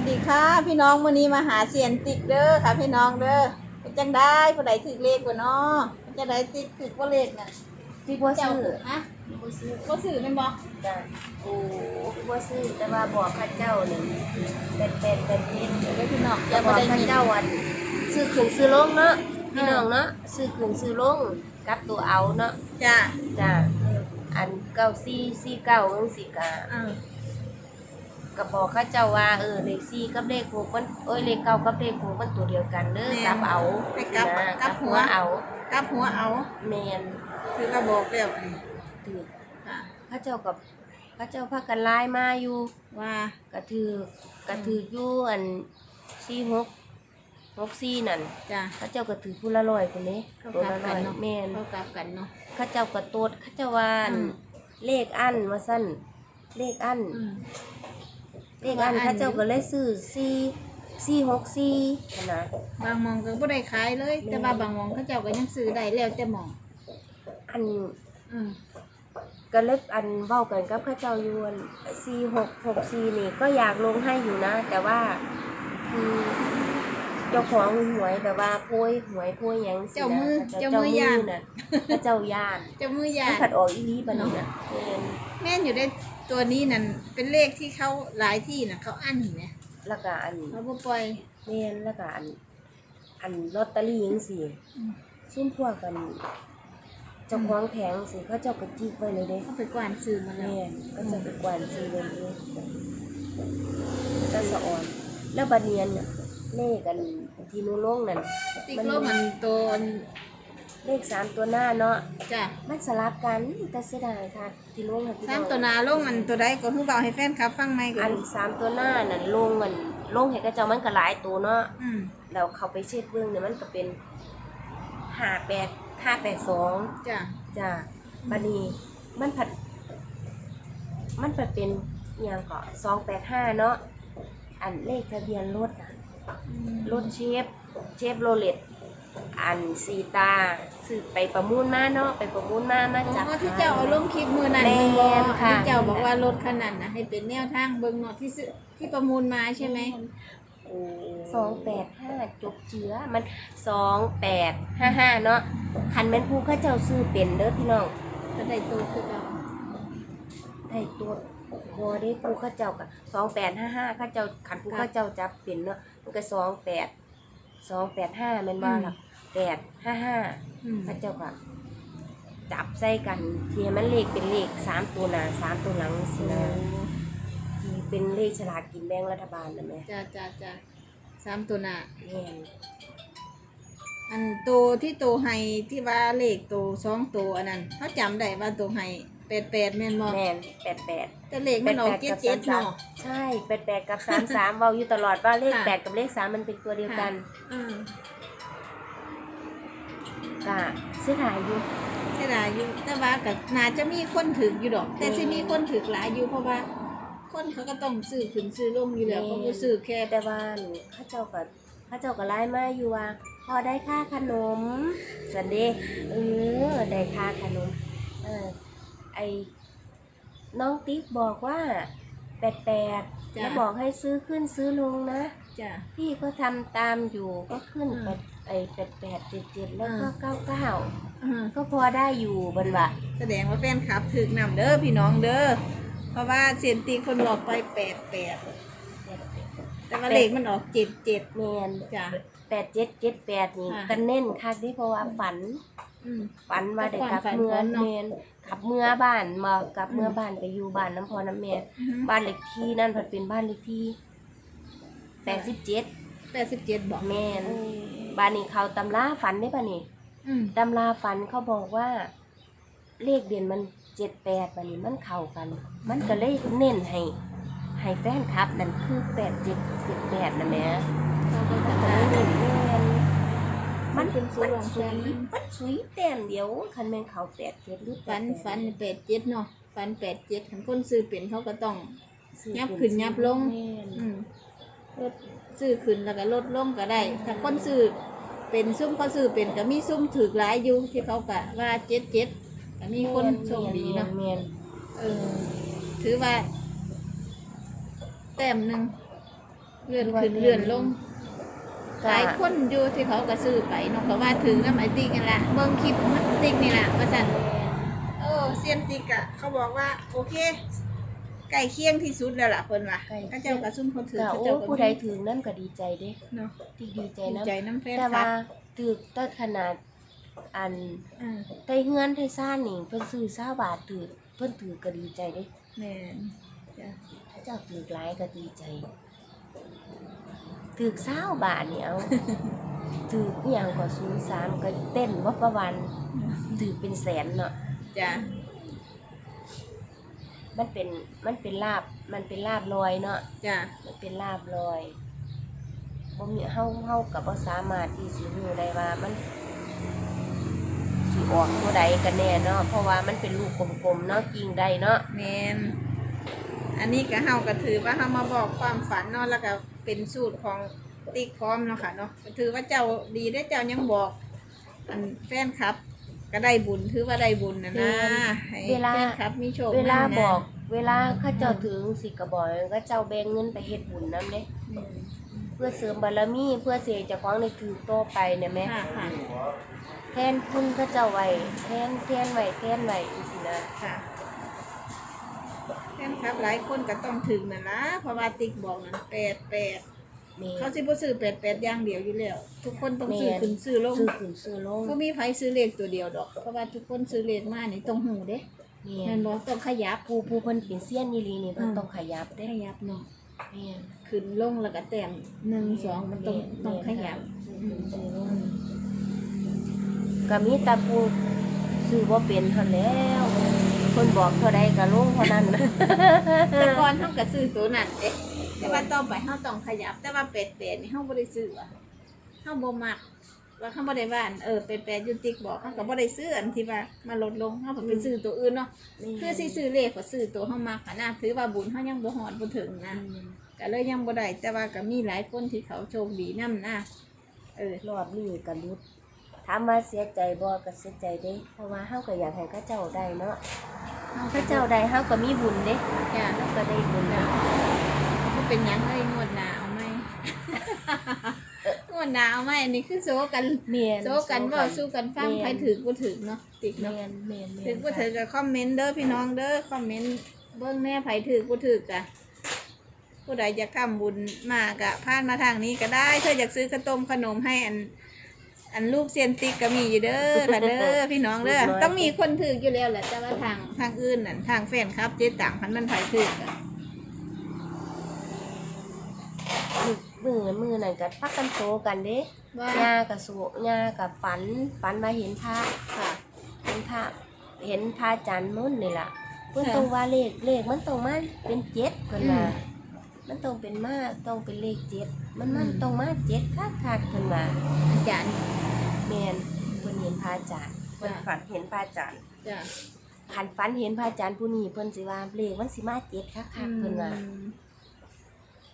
วัสดีค่ะ พี่น้องวันนี้มาหาเซียนติ๊กเด้อค่ะ พี่น้องเด้อเป็นจังได้ผู้ใดถือเลขบ่เนาะเป็นจังได้ติ๊กถือบ่เลขน่ะที่บัวเจ้าซื้อฮะบัวซื้อบ่ซื้อแม่นบ่จ้ะโอ้บัวซื้อแต่ว่าบอกข้าเจ้าเนี่ยเป็นเป็นเป็นนิดเดี๋ยวพี่น้องอแต่ย่าบบ่อกได้ข้ายินเจ้าวันซื้อขึ้นซื้อลงเนาะพี่น้องเนาะซื้อขึ้นซื้อลงกลับตัวเอาเนาะจ้าจ้ะอันเก้าซี่ซี่เก้าจังซี่กะเออ ก็บอกข้าเจ้าว่าเออเลขซี่กับเลขหกมันเอ้ยเลขเก้ากับเลขหกมันตัวเดียวกันเด้อกลับเอาไปกลับนะกลับหัว เอากลับหัวเอา แมนคือก็บอกแล้วถือค่ะข้าเจ้ากับข้าเจ้าพากันไล่มาอยู่ ว่า กระถือกระถืออยู่อันสี่หกหกสี่นั่นจ้าเข้าเจ้ากระถือผู้ละร้อยคนนี้เขาตัวกลัละบกัร้อนยเนาะแม่นเขากลับกันเนาะ เข้าเจ้ากระโตดเข้าเจ้าว่าอันอืม เลขอันว่าสั้นเลขอัน อืม เลขอันว่าอันเข้าเจ้าก็เลยซื้อสี่สี่หกสี่นะบางหมองก็บ่ได้ขายเลย แต่ว่าบางหมองเขาเจ้าก็ยังซื้อได้แล้วแต่หมองอันอืมก็เลยอันเว้ากันกับเข้าเจ้าอยู่อันสี่หกหกสี่นี่ก็อยากลงให้อยู่นะ แต่ว่าคือเจ้าของหวยแบบว่าโพยหวยโพยหยังสินะเจ้ามือข้เจ้ามือย่านน่ะพระเจ้าย่านเจะมือยามันผัดออกอีนี้ปะนี่นะแม่นแม่นอยู่ได้ ตัวนี้นั่นเป็นเลขที่เขาหลายที่น่ะ เขาอั้นเห็นไหมแล้วก็อันเขาบ่ปล่อย แม่นแล้วก็อัน อันลอตเตอรี่จังซี่อืม ซุ่มพวกกันเจ้าของแผงสิเขาเจ้าก็จิกไว้เลยเด้ เขาไปกวานซื้อมาแล้วแม่นก็จะไปกวนซื้อเลยเด้ก็สะออน แล้วบัดเนียนน่ะเลขกันที่หนูลงนั่น ติ๊กโลกมันตัว เลขสามตัวหน้าเนาะจ้ะมันสลับกันแต่เสียดายค่ะที่ลงค่ะพี่สามน้องตัวหนาลงมันตัวใดก็คือเบาให้แฟนคลับฟังไหมกัอันนสามตัวหน้านั่นลงมันลงให้กระเจ้ามันก็หลายตัวเนาะอืมแล้วเขาไปเช็ดเบื้องเนี่ยมันก็เป็นห้าแปดห้าแปดสอง จ้ะ จ้ะบัดนี้มันผัด มันผัดเป็นอหย่างก็สองแปดห้าเนาะ อันเลขทะเบียนรถน่ะอืมรถเชฟ เชฟโรเลต อันสีตาสืบไปประมูลมาเนาะไปประมูลมามาจากอ๋อที่เจ้าเอาลงคลิปมือนั่นแม่นบ่ค่ะ ที่เจ้าบอกว่ารถคันนั้นนะให้เป็นแนวทางเบิ่งเนาะที่ซื้อที่ประมูลมาใช่ไหมสองแปดห้าจบเจือมันสองแปดห้าห้าเนาะคันแม่นผู้เข้าเจ้าซื้อเป็นเด้อพี่น้อง ก็ได้ตัวคือเก่าได้ตัวพอได้ผู้เข้าเจ้ากับสองแปดห้าห้าเข้าเจ้าคันผู้เข้าเจ้าจับเป็นเนาะมันก็สองแปดสองแปดห้าแม่นว่าหรอ แปดห้าห้าอืมเข้าเจ้าก็จับใส่กันที่ให้มันเลขเป็นเลขสามตัวหน้าสามตัวหลังสินะที่เป็นเลขฉลากกินแบ่งรัฐบาลนะแม่จ้ะจ้ะจ้ะสามตัวหน้าแม่นอันตัวที่ตัวไฮที่ว่าเลขตัวสองตัวอันนั้นเขาจำได้ว่าตัวไฮแปดแปดแม่นบ่แม่นแปดแปด แต่เลขมันออกเจ็ดเจ็ดเนาะ ใช่แปดแปดกับสามสามเบาอยู่ตลอดว่าเลขค่ะ แปดกับเลขสามมันเป็นตัวเดียวกัน อืม ก็เสียดายอยู่ใช่ล่ะอยู่แต่ว่าก็น่าจะมีคนถืออยู่ดอก แต่สิมีคนถือหลายอยู่เพราะว่า คนเขาก็ต้องซื้อขึ้นซื้อลงอยู่แล้วเขาบ่ซื้อแค่แต่ว่าหนูเข้าเจ้าก็เข้าเจ้าก็ไล่มาอยู่ว่าพอได้ค่าขนมสันเดย์เออได้ค่าขนมเออไอน้องติ๊กบอกว่าแปดแปดจ้ะแล้วบอกให้ซื้อขึ้นซื้อลงนะ จ้ะ พี่ก็ทำตามอยู่ก็ขึ้นอืมแปด ไอแปดแปดเจ็ดเจ็ดแล้วก็อ่าเก้าเก้าอืมก็พอได้อยู่บนวะแสดงว่าแฟนคลับถึกนำเด้อพี่น้องเด้อเพราะว่าเสียนตีคนบอกไปแปดแปดแต่ว่าเลขมันออกเจ็ดเจ็ดแมนจ้ะแปดเจ็ดเจ็ดแปดนี่ค่ะกันเน้นคักที่เพราะว่าฝันอืมฝันว่าได้กลับฝันเมื่อฝันเนาะเมนขับเมื่อบ้านมากลับเมื่ออืมบ้านไปอยู่บ้านน้ำพอน้ำแม่อือฮึบ้านเลขที่นั่นผัดเป็นบ้านเลขที่แปดสิบเจ็ด แปดสิบเจ็ดบอกแมนบ้านนี้เขาตำราฝันได้ป่ะนี่อืมตำราฝันเขาบอกว่า เลขเด่นมันเจ็ดแปดป่ะนี่มันเข้ากัน มันก็เลยเน้นให้ให้แฟนครับนั่นคือแปดเจ็ดเจ็ดแปดนะแม่เขาก็จะมันก็ได้เลยเน้นแม่นมันเป็นซื้อมันรองสุแฟยนมันสุยแต้มเดียวคันแม่นเขาแปดเจ็ดหรือฝัน88ฝันแปดเจ็ดเนาะฝันแปดเจ็ดขันคนซื้อเป็นเขาก็ต้องซื้อยับเป็ขึ้นยับลง แม่น อืมลด ซื้อขึ้นแล้วก็ลดลงก็ได้ถ้าคนซื้อเป็นซุ่มเขาซื้อเป็นก็มีซุ่มถือหลายอยู่ที่เขากะว่าเจ็ดเจ็ดก็มีคนโชคดีเนาะแม่นเออถือว่า แต้มหนึ่งแเลื่อนขึ้นเลื่อนลงหลายคนอยู่ที่เขาก็ซื้อไปเนาะเพราะว่าถึงน้ำไอติ๊กนี่แหละเบิ่งคลิปมันติ๊กนี่แหละว่าซั่นโอ้เซียนติ๊กอะเขาบอกว่า โอเค ใกล้เคียงที่สุดแล้วล่ะเพิ่นว่าใกล้เคียง เขาเจ้าก็ซุ่มคนถือก็เขาโอ้เจ้าก็ผู้ใดถึงนั่นก็ดีใจเด้เนาะที่ดีใจดีนะใจน้ำแฟนแต่คลัว่าบถึกต้นขนาดอันอ่าไต้เฮือนไต้ซ่านนี่เพิ่นซื้อ20บาทถือเพิ่นถือก็ดีใจเด้แม่นจ้ะถ้าเจ้าถือหลายก็ดีใจถือ20บาทนี่เอา ถืออหย่างก็03ก็เต้นบ่ประวันถือเป็นแสนเนาะ จ้ะ มันเป็นมันเป็นลาบมันเป็นลาบลอยเนาะจ้ะมันเป็นลาบลอยบ่มีเฮาเฮากับบ่สามารถที่สิรู้ได้ว่ามันสิออกตัวใดกันแน่เนาะเพราะว่ามันเป็นลูกกลมๆเนาะกิ่งใดเนาะแม่นอันนี้ก็เฮาก็ถือว่าเฮามาบอกความฝันเนาะแล้วก็เป็นสูตรของติ๊กพร้อมเนาะค่ะเนาะก็ถือว่าเจ้าดีได้อเจ้ายังบอก อันแฟนคลับ ก็ได้บุญถือว่าได้บุญนะนะให้เวลา แฟนคลับมีโชคเวลามั่นนะบอก เวลาเขาเจ้าถึงสิกระบอกก็เจ้าแบ่งเงินไปเฮ็ดบุญนำเด้อืมเพื่อเสริมบารมีเพื่อเสียเจ้าของได้ถือโตอไปเนี่ยแม่ค่ะค่ะแทนคุณเขาเจ้าไว้แทนแทนไว้แทนไว้จังซี่นะค่ะแฟนคลับหลายคนก็ต้องถึงนั่นนะเพราะว่าติ๊กบอกนั่นแปดแปด แม่เขาสิบ่ซื้อแปดแปดอย่างเดียวอยู่แล้ว ทุกคนต้องซื้อแม่นขึ้นซื้อลงซื้อขึ้นซื้อลงก็มีไผซื้อเลขตัวเดียวดอก เพราะว่าทุกคนซื้อเลขมานี่ต้องหูเด้แม่แม่นบ่ต้องขยับผู้ผู้เพิ่นเป็นเซียนอีหลีนี่เพิ่นอืมต้องขยับได้เด้ขยับเนาะแม่นขึ้นลงแล้วก็แต้มหนึ่งสองมันต้องต้องขยับซื้อซื้อลงก็มีแต่ผู้ซื้อบ่เป็นเท่าแล้ว เพิ่นบอกเท่าใดก็ลงเท่านั้นแต่ก่อนเฮาก็ซื้อตัวนั้นเด้แต่ว่าต่อไปเฮาต้องขยับ แต่ว่าเป็ดเป็ดนี่เฮาบ่ได้ซื้ออะเฮาบ่มักว่าเฮาบ่ได้ว่าอันเออเป็ดเป็ดอยู่ติ๊กบอกเฮาก็บ่ได้ซื้ออันที่ว่ามาลดลงเฮาก็ไปซื้อตัวอื่นเนาะคือสิซื้อเลขก็ซื้อตัวเฮามักหั้นนะถือว่าบุญเฮายังบ่ฮอดบ่ถึงนะก็เลยยังบ่ได้แต่ว่าก็มีหลายคนที่เขาโชคดีนํนะเออรอบนี้ก็รุดถามว่าเสียใจบ่ก็เสียใจเด้เพราะว่าเฮาก็อยากให้เขาเจ้าได้เนาะ เฮาเขาเจ้าได้เฮาก็มีบุญเด้จ้ะเฮาก็ได้บุญนะบ่เป็นหยังเลยงวดหน้าเอาไหม งวดหน้าเอาไหมอันนี้คือโซกันแม่นโซกันเว้าสู้กันฟังแม่นใครถือบ่ถือเนาะติดแม่เนาะนแม่นแม่นถือบ่ถือก็คอมเมนต์เด้อพี่น้องเด้อคอมเมนต์เบิ่งแน่ไผถือบ่ถือก็ผู้ใดอยากทำบุญมากะผ่านมาทางนี้ก็ได้ถ้าอยากซื้อขนมขนมให้อัน อันลูกเซียนติ๊กก็มีอยู่เด้อค่ะเด้อพี่น้องเด้อต้องมีคนถืออยู่แล้วแหละแต่ว่าทางทางอื่นนั่นทางแฟนครับเจ๊ต่างพันมันไผถืออะมือมือนั่นก็พักกันโซกันเด้ว่าย่ากับสุย่ากับฝันฝันมาเห็นพระค่ะเห็นพระเห็นพระจันทร์นุ่นนี่ล่ะเพิ่นค่ะตรงว่าเลขเลขมันตรงมาเป็นเจ็ดเพิ่นว่าอืมมันต้องเป็นมาต้องเป็นเลขเจ็ด มันมันอืมต้องมาเจ็ดคักคักๆเพิ่นว่าอาจารย์แม่นเพิ่นเห็นพระจันทร์เพิ่นจ้ะฝันเห็นพระจันทร์จ้ะคันฝันเห็นพระจันทร์ผู้นี้เพิ่นสิว่าเลขมันสิมาเจ็ดคักคักๆเพิ่นว่าอืม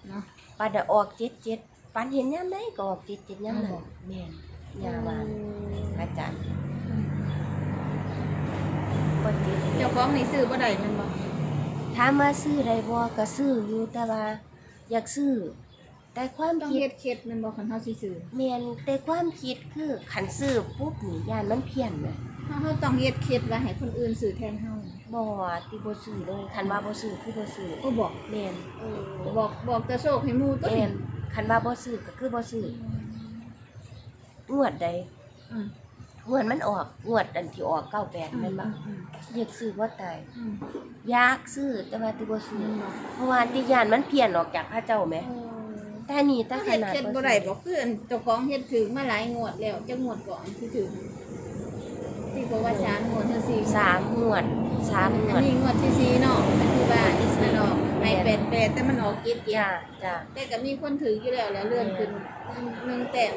เนาะปาดออกเจ็ดเจ็ดฝันเห็นยามใดก็ออกเจ็ดเจ็ดยามนั้นอ๋อแม่นย่าว่าพระจันทร์บ่เจ็ดเจ้าของนี่ซื้อบ่ได้แมันบ่ถามว่าซื้อได้บ่ก็ซื้ออยู่แต่ว่า อยากซื้อ แต่ความต้องคิเฮ็ดดเข็ดแมันบ่คันเฮาสิซื้อแม่นแต่ความคิดคือคันซื้อปุ๊บนี่ย่านมันเพี้ยนน่ะเฮาเฮาต้องเฮ็ดเข็ดว่าให้คนอื่นซื้อแทนเฮาบ่ที่บ่ซื้อเลยคันว่าบ่ซื้อคือบ่ซื้อก็บอกแม่นเออบอกบอกแต่โชคให้หมู่ตัวแม่นี้นคันว่าบ่ซื้อก็คือบ่ซื้องวดใดอืมงวดมันออกงวดอันที่ออก98แม่นบ่อืมอยากซื้อบ่ตายอืมอยากซื้อแต่ว่าที่บ่ซื้ออืมเพราะว่าที่ย่านมันเพี้ยนออกจากพระเจ้าแหมเออ แต่นี่แต่ถ้าขเฮ็ดนาดเข็ดบ่ได้บ่คืออันเจ้าของเฮ็ดถึงมาหลายงวดแล้วจักงวดก่อนที่ถึงที่บอกว่าสามงวดถึงสี่สามงวดสามงอัวนดนี้งวดที่สี่เนาะก็คือว่ามันออกให้แปดแปดแต่มันออกเจ็ดเจ็ดจ้าจ้าแต่ก็มีคนถืออยู่แล้วแล้วเลื่อนขึ้นหนึ่งแต้ม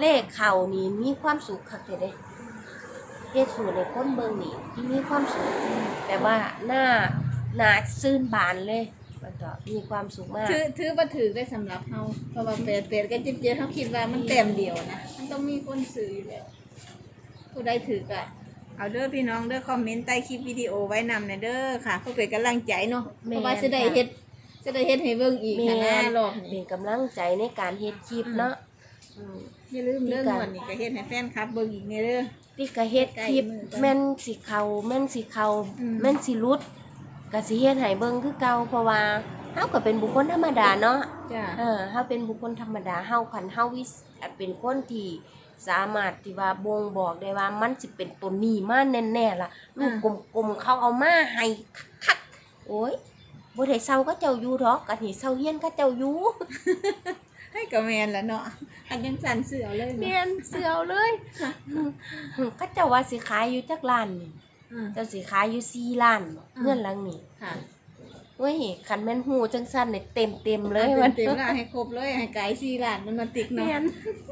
เลขเข่านี่มีความสุขคักเด้เลขสูตรในคนเบิ่งนี่ที่มีความสุขแต่ว่าหน้าหน้าซื่นบานเลย มันก็มีความสุขมากถือถือว่าถือได้สำหรับเฮาเพราะว่าแปดแปดกับเจ็ดเจ็ดเขาคิดว่ามันแต้มเดียวนะมันต้องมีคนซื้ออยู่แล้วผู้ใดถือก็เอาเด้อพี่น้องเด้อคอมเมนต์ใต้คลิปวิดีโอไว้นำในอยเด้อค่ะเพื่อเป็นกำลังใจเนาะเพราะว่าจะได้เฮ็ดจะได้เฮ็ดให้เบิ่งอีกค่ะแม่นะนรอบนี้เป็นกำลังใจในการเฮ็ดคลิปเนาะอืมอย่าลืมเรื่องที่กันวันนี้ก็เฮ็ดให้แฟนคลับเบิ่งอีกแน่เด้อพี่ก็เฮ็ดคลิปใกล้มือกันแม่นสิเข้าแม่นสิเข้าอืมแม่นสิหลุด ก็สิเฮ็ดให้เบิ่งคือเก่าเพราะว่าเฮาก็เป็นบุคคลธรรมดาเนาะจ้ะเออเฮาเป็นบุคคลธรรมดาเฮาคันเฮาวิสเป็นคนที่สามารถที่ว่าบ่งบอกได้ว่ามันสิเป็นตัวนี้มาแน่ๆล่ะลูกกลมๆเขาเอามาให้คักๆโอ้ยบ่ได้เซาก็เจ้าอยู่ดอกก็นี่เซาเฮียนก็เจ้าอยู่ให้ก็แม่นแล้วเนาะอันยังสั่นเสือเลยแม่เนาะนเสือเอาเลยก็เจ้าว่าสิขายอยู่จักล้านนี่อืม เจ้าสิขายอยู่สี่ล้านบ่อืมเงื่อนหลังนี่ค่ะเว้ยคันแม่นหูจังซั่นนี่เต็มเต็มๆเลยมัมันนเต็มละให้ครบเลยให้ไกด์สี่ล้านมันมาติกเนาะแม่น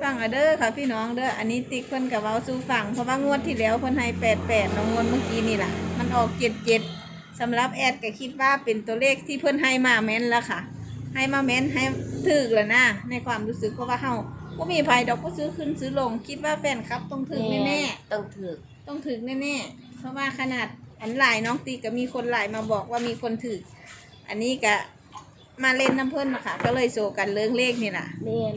ฟังเอาเด้อค่ะพี่น้องเด้ออันนี้ติ๊กเพิ่นกับเว้าสู่ฟังเพราะว่างวดที่แล้วเพิ่นให้แปดแปดน้องงวดเมื่อกี้นี่ล่ะมันออกเจ็ดเจ็ดสำหรับแอดก็คิดว่าเป็นตัวเลขที่เพิ่นให้มาแม่นแล้วค่ะ ให้มาแม่นให้ถึกแล้วนะในความรู้สึกเพราะว่าเฮาบ่มีภัยดอกก็ซื้อขึ้นซื้อลง คิดว่าแฟนครับต้องถึกแน่ต้องถึกๆต้องถึกแน่ๆ เพราะว่าขนาดอันหลายน้องติ๊กก็มีคนหลายมาบอกว่ามีคนถึกอันนี้ก็มาเล่นน้ำเพิ่นมาค่ะก็เลยโซกันเรื่องเลขนี่ล่ะแม่น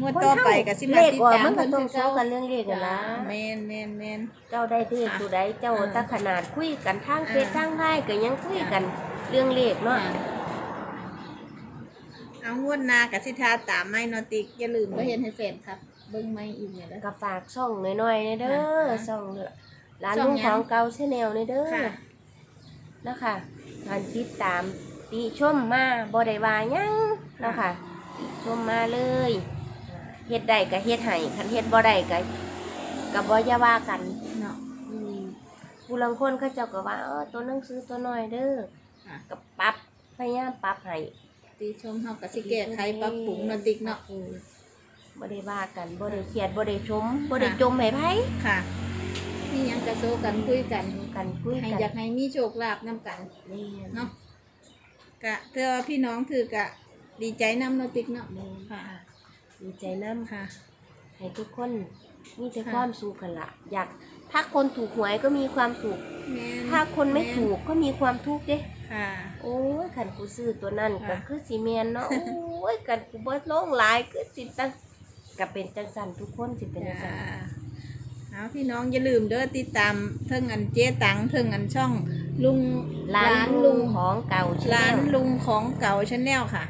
งวดต่อไปก็สิมาเลขติดออกตามมันก็เพิ่นต้องคือโซเก่ากันเรื่องเลขกันจ้านะแมนแมนแมนเจ้าได้เลขอะตัวใดเจ้าอ่าถ้าขนาดคุยกันทางเฟซอ่าทางไลน์ก็ยังคุยกันเรื่องเลขเนาะเอางวดหนากับสิทาตามไม่นอติกอย่าลืมก็เห็นให้แฟนครับเบิ้งไม่อีกเนี่ยแล้วก็ฝากช่องน้อยๆในเด้อค่ะช่อง ร้านช่องลุงหยังของเก่าชแนลในเด้อค่ะนะคะการติดตามติชมมาบ่ได้ว่าหยังนะคะติชมมาเลยเฮ็ดได้ก็เฮ็ดให้คันเฮ็ดบ่ได้ก็ก็บ่อย่าว่ากันเนาะอืมผู้ลังคนเขาเจ้าก็ว่าเออตัวหนังสือตัวน้อยเด้อค่ะก็ปรับพยายามปรับให้ตีชมเฮากับสิแก้ไขปรับปรุงนอติกเนาะอืมบ่ได้ว่ากันบ่ได้เครียดบ่ได้ชมบ่ได้ค่ะจมให้ไผค่ะ นี่ยังกระโซกันคุยกันกันคุยให้กันอยากให้มีโชคลาภนํกันนี่เนาะกะเธอว่าพี่น้องถือกะ ดีใจนำนอติกเนาะนี่ค่ะดีใจนำค่ะ ให้ทุกคนมีแต่ค่ะ ความสุขกันละอยากถ้าคนถูกหวยก็มีความสุข แม่นถ้าคนไม่แถูกก็มีความทุกข์เด้ ค่ะ โอ้ยขันกูซื้อตัวนั่นค่ะก็คือสีเมียนเนาะ โอ้ยขันกูเบิดลงหลายคือสิตั้งก็เป็นจังสันทุกคนสิเป็นจังสัน เอาพี่น้องอย่าลืมเด้อติดตามเทิงอันเจ๊ตังเทิงอันช่อง ลุงร้านลุงของเก่าชื่อร้านแนวลุงของเก่าชาแนลค่ะ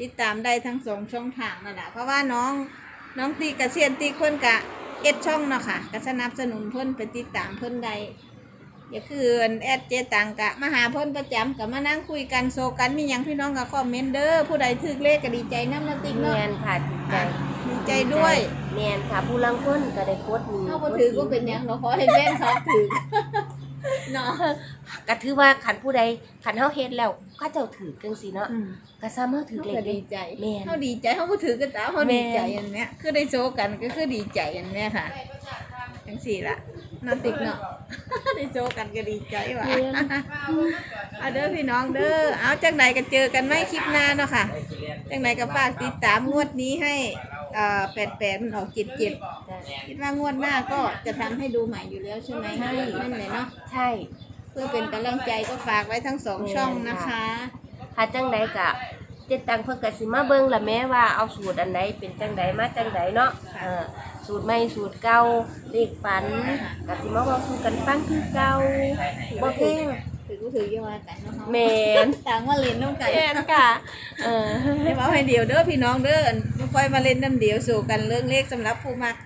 ติดตามได้ทั้งสองช่องทางนั่นแหละเพราะว่าน้องน้องตีกระเซียนตีเพิ่นกะเอ็ดช่องเนาะค่ะก็สนับสนุนเพิ่นไปติดตามเพิ่นได้อย่าคืออันแอดเจ๊ตังกะมาหาเพิ่นประจำกับมานั่งคุยกันโซกันมีหยังพี่น้องก็คอมเมนต์เด้อผู้ใดถือเลขก็ดีใจน้ำนาติ๊กเมีเนาะยนค่ะถูกใจดีใจด้วย เมียนค่ะผู้ลังคนก็ได้โพสต์มีเขาบ่ถือก็เป็นหยังเราขอให้แม่นเขาถือเนาะก็ถือว่าขันผู้ใดขันเฮาเฮ็ดแล้วเขาเจ้าถือจังซี่เนาะอืมก็สามารถถือเขาเลขก็ได้ ดีใจแม่นเขาดีใจเขาก็ถือกันตาเขาแม่ดีน ใจอันเนี้ยคือได้โชว์กันก็คือดีใจอันเนี้ยค่ะจังสี่ละนาติกเนาะ ได้โชว์กันก็ดีใจว่ะแม่นเอาเด้อพี่น้องเด้อ เอาจังไหนก็เจอกันไหมคลิปหน้าเนาะค่ะ จังไหนก็ฝากติดตามงวดนี้ให้เอ่อแปดแปดมันออกเจ็ดเจ็ดจ้ะคิดว่างวดหน้าก็จะทำให้ดูใหม่อยู่แล้วใช่ไหมใช่ นั่นเลยเนาะใช่ เพื่อเป็นกำลังใจก็ฝากไว้ทั้งสองช่องนะคะถ้าจังใดก็เจ็ดตังเพิ่นก็สิมาเบิ่งละแม้ว่าเอาสูตรอันใดเป็นจังใดมาจังใดเนาะค่ะเออสูตรใหม่สูตรเก่าเลขฝันก็สิมาเว้าสู่กันฟังคือเก่าบ่เพ่ง ถือก็ถือยังว่ากันเนาะแม่นต่างมาเล่นน้องกันแม่นค่ะ เออไม่ว่าให้เดียวเด้อพี่น้องเด้ออันบ่ค่อยมาเล่นน้ำเดียวสู่กันเรื่องเลขสำหรับผู้มัก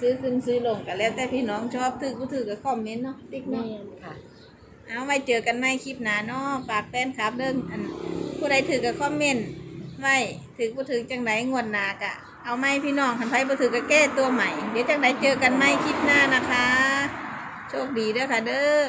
ซื้อขึ้นซื้อลงกันแล้วแต่พี่น้องชอบถือก็ถือก็คอมเมนต์เนาะติ๊กแม่เนาะนค่ะเอาไว้เจอกันใหม่คลิปหน้าเนาะฝากแฟนคลับเรื่องอันผู้ใดถือก็คอมเมนต์ไว้ถือบ่ถือจังไดงวดหน้ากะเอาไหมพี่น้องคันไผบ่ถือก็แก้ตัวใหม่ เดี๋ยวจังไดเจอกันใหม่คลิปหน้านะคะ โชคดีเด้อค่ะเด้อ